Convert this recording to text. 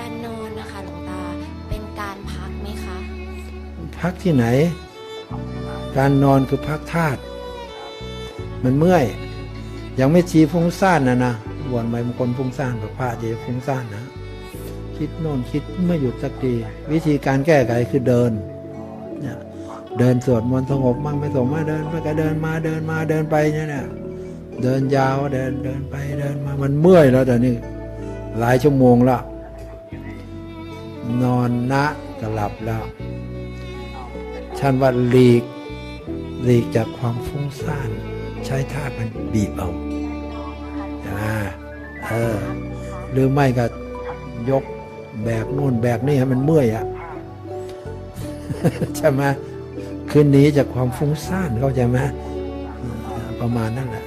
การนอนนะคะหลวงตาเป็นการพักไหมคะพักที่ไหน การนอนคือพักธาตุมันเมื่อย ยังไม่ชีฟุ้งซ่านนะนะวนไปบางคนฟุ้งซ่านกับพระเจฟุ้งซ่านนะ คิดโน่นคิดไม่หยุดสักทีวิธีการแก้ไขคือเดินเนี่ยเดินสวดมนต์สงบมั่งไม่สงมาเดินไปก็เดินมาเดินมาเดินไปเนี่ยเนี่ยเดินยาวเดินเดินไปเดินมามันเมื่อยแล้วแต่นี่หลายชั่วโมงละ นอนนะก็หลับแล้ว ฉันว่าหลีกหลีกจากความฟุ้งซ่าน ใช้ธาตุมันบีบเอาอ่าเออหรือไม่ก็ยกแบกนู่นแบกนี่ให้มันเมื่อยอะใช่ไหมคืนนี้จากความฟุ้งซ่านเข้าใจไหมอืมประมาณนั่นแหละ